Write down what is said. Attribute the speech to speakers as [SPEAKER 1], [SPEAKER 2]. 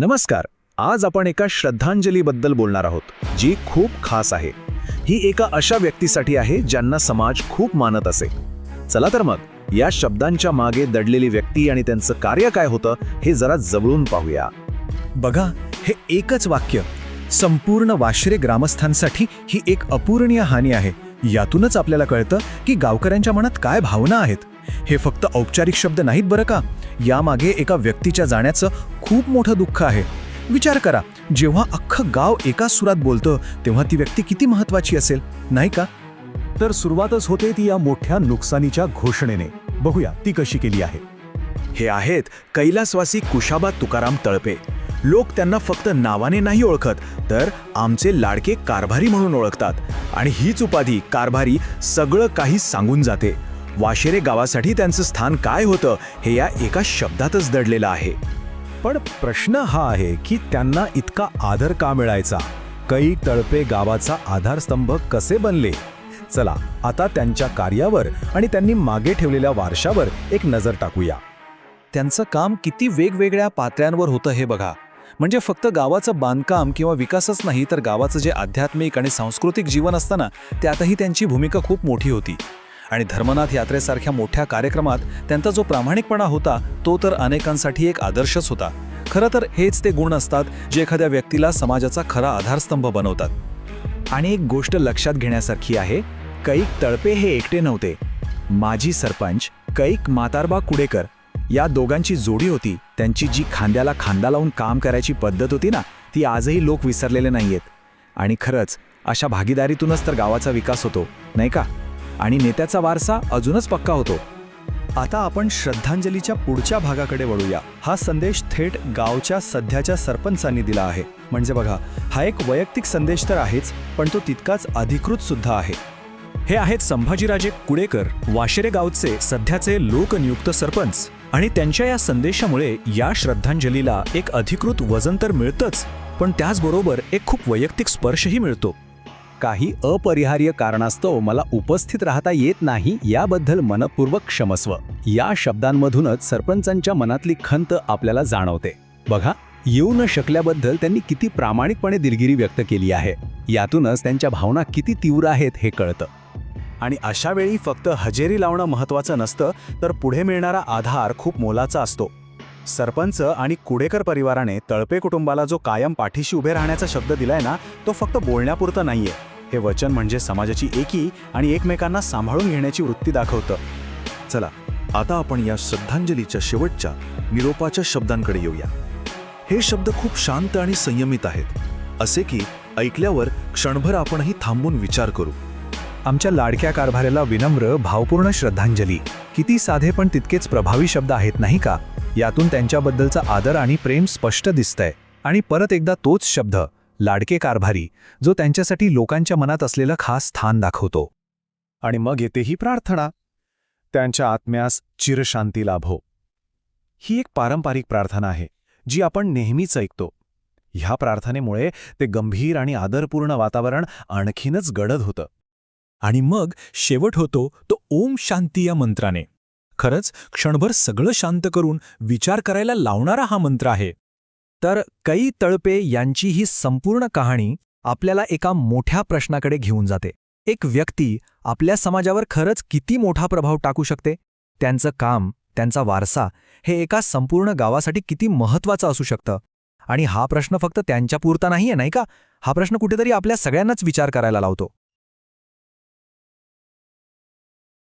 [SPEAKER 1] नमस्कार. आज आपण एका श्रद्धांजलीबद्दल बोलणार आहोत जी खूप खास आहे. ही एका अशा व्यक्तीसाठी आहे ज्यांना समाज खूप मानत असे. चला तर मग या शब्दांच्या मागे दडलेली व्यक्ती आणि त्यांचं कार्य काय होतं हे जरा जवळून पाहूया.
[SPEAKER 2] बघा हे एकच वाक्य. संपूर्ण वाशरे ग्रामस्थांसाठी ही एक अपूर्णीय हानी आहे. यातूनच आपल्याला कळतं की गावकऱ्यांच्या मनात काय भावना आहेत. हे फक्त औपचारिक शब्द नाहीत बरं का? यामागे एका व्यक्तीच्या जाण्याचं खूप मोठं दुःख आहे. विचार करा जेव्हा अख्खं गाव एका सुरात बोलतं तेव्हा ती व्यक्ती किती महत्वाची असेल नाही का?
[SPEAKER 3] तर सुरुवातच होते ती या मोठ्या नुकसानीच्या घोषणेने. बघूया ती कशी केली आहे.
[SPEAKER 2] हे आहेत कैलासवासी कुशाबा तुकाराम तळपे. लोक त्यांना फक्त नावाने नाही ओळखत तर आमचे लाडके कारभारी म्हणून ओळखतात. आणि हीच उपाधी कारभारी सगळं काही सांगून जाते. वाशेरे गावासाठी त्यांचं स्थान काय होतं हे या एका शब्दातच दडलेलं आहे.
[SPEAKER 3] पण प्रश्न हा आहे की त्यांना इतका आदर का मिळायचा? कई तळपे गावाचा आधारस्तंभ कसे बनले? चला आता त्यांच्या कार्यावर आणि त्यांनी मागे ठेवलेल्या वारशावर एक नजर टाकूया.
[SPEAKER 2] त्यांचं काम किती वेगवेगळ्या पात्र्यांवर होतं हे बघा. म्हणजे फक्त गावाचं बांधकाम किंवा विकासच नाही तर गावाचं जे आध्यात्मिक आणि सांस्कृतिक जीवन असतं ना त्यातही त्यांची भूमिका खूप मोठी होती. आणि धर्मनाथ यात्रेसारख्या मोठ्या कार्यक्रमात त्यांचा जो प्रामाणिकपणा होता तो तर अनेकांसाठी एक आदर्शच होता. खरं तर हेच ते गुण असतात जे एखाद्या व्यक्तीला समाजाचा खरा आधारस्तंभ बनवतात.
[SPEAKER 1] आणि एक गोष्ट लक्षात घेण्यासारखी आहे कैक तळपे हे एकटे नव्हते. माजी सरपंच कैक मातारबा कुडेकर या दोघांची जोडी होती. त्यांची जी खांद्याला खांदा लावून काम करायची पद्धत होती ना ती आजही लोक विसरलेले नाहीयेत. आणि खरंच अशा भागीदारीतूनच तर गावाचा विकास होतो नाही का? आणि नेत्याचा वारसा अजूनच पक्का होतो.
[SPEAKER 3] आता आपण श्रद्धांजलीच्या पुढच्या भागाकडे वळूया. हा संदेश थेट गावच्या सध्याच्या सरपंचांनी दिला आहे. म्हणजे बघा हा एक वैयक्तिक संदेश तर आहेच पण तो तितकाच अधिकृत सुद्धा आहे.
[SPEAKER 2] हे आहेत संभाजीराजे कुडेकर वाशेरे गावचे सध्याचे लोकनियुक्त सरपंच. आणि त्यांच्या या संदेशामुळे या श्रद्धांजलीला एक अधिकृत वजन तर मिळतंच पण त्याचबरोबर एक खूप वैयक्तिक स्पर्शही मिळतो.
[SPEAKER 1] काही अपरिहार्य कारणास्तव मला उपस्थित राहता येत नाही याबद्दल मनपूर्वक क्षमस्व. या शब्दांमधूनच सरपंचांच्या मनातली खंत आपल्याला जाणवते. बघा येऊ न शकल्याबद्दल त्यांनी किती प्रामाणिकपणे दिलगिरी व्यक्त केली आहे. यातूनच त्यांच्या भावना किती तीव्र आहेत हे कळतं.
[SPEAKER 2] आणि अशा वेळी फक्त हजेरी लावणं महत्त्वाचं नसतं तर पुढे मिळणारा आधार खूप मोलाचा असतो. सरपंच आणि कुडेकर परिवाराने तळपे कुटुंबाला जो कायम पाठीशी उभे राहण्याचा शब्द दिलाय ना तो फक्त बोलण्यापुरतं नाहीये. हे वचन म्हणजे समाजाची एकी आणि एकमेकांना सांभाळून घेण्याची वृत्ती दाखवतं.
[SPEAKER 4] चला आता आपण या श्रद्धांजलीच्या शेवटच्या निरोपाच्या शब्दांकडे येऊया. हे शब्द खूप शांत आणि संयमित आहेत. असे की ऐकल्यावर क्षणभर आपणही थांबून विचार करू.
[SPEAKER 3] आमच्या लाडक्या कारभाऱ्याला विनम्र भावपूर्ण श्रद्धांजली. किती साधे पण तितकेच प्रभावी शब्द आहेत नाही का? यातून त्यांच्याबद्दलचा आदर आणि प्रेम स्पष्ट दिसतंय. आणि परत एकदा तोच शब्द. लाडके कारभारी जो त्यांच्यासाठी लोकांच्या मनात असलेलं खास स्थान दाखवतो. आणि मग येते ही प्रार्थना. त्यांच्या आत्म्यास चिरशांती लाभो. ही एक पारंपरिक प्रार्थना आहे जी आपण नेहमीच ऐकतो. ह्या प्रार्थनेमुळे ते गंभीर आणि आदरपूर्ण वातावरण आणखीनच गडद होतं.
[SPEAKER 2] आणि मग शेवट होतो तो ओम शांती या मंत्राने. खरंच क्षणभर सगळं शांत करून विचार करायला लावणारा हा मंत्र आहे.
[SPEAKER 1] तर कई तळपे यांची ही संपूर्ण कहाणी आपल्याला एका मोठ्या प्रश्नाकडे घेऊन जाते. एक व्यक्ती आपल्या समाजावर खरंच किती मोठा प्रभाव टाकू शकते? त्यांचं काम त्यांचा वारसा हे एका संपूर्ण गावासाठी किती महत्वाचं असू शकतं? आणि हा प्रश्न फक्त त्यांच्यापुरता नाहीये नाही का? हा प्रश्न कुठेतरी आपल्या सगळ्यांनाच विचार करायला लावतो.